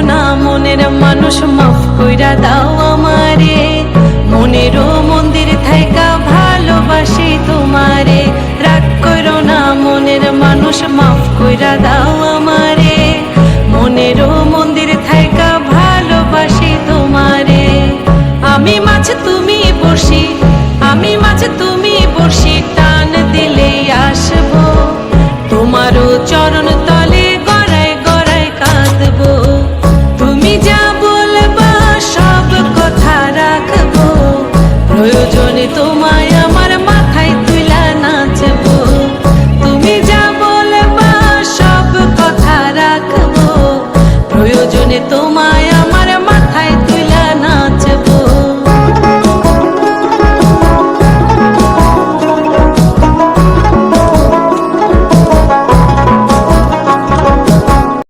না, মনের মানুষ মাফ কইরা দাও আমারে। মনেরও মন্দির থাইকা ভালোবাসি তোমারে। রাগ কইরো না, মনের মানুষ মাফ কইরা দাও আমারে। মনেরও মন্দির থাইকা ভালোবাসি তোমারে। আমি মাছ তুমি প্রয়োজনে তোমায় আমার মাথায় তুলা নাচব। তুমি যা বলবা সব কথা রাখব। প্রয়োজনে তোমায়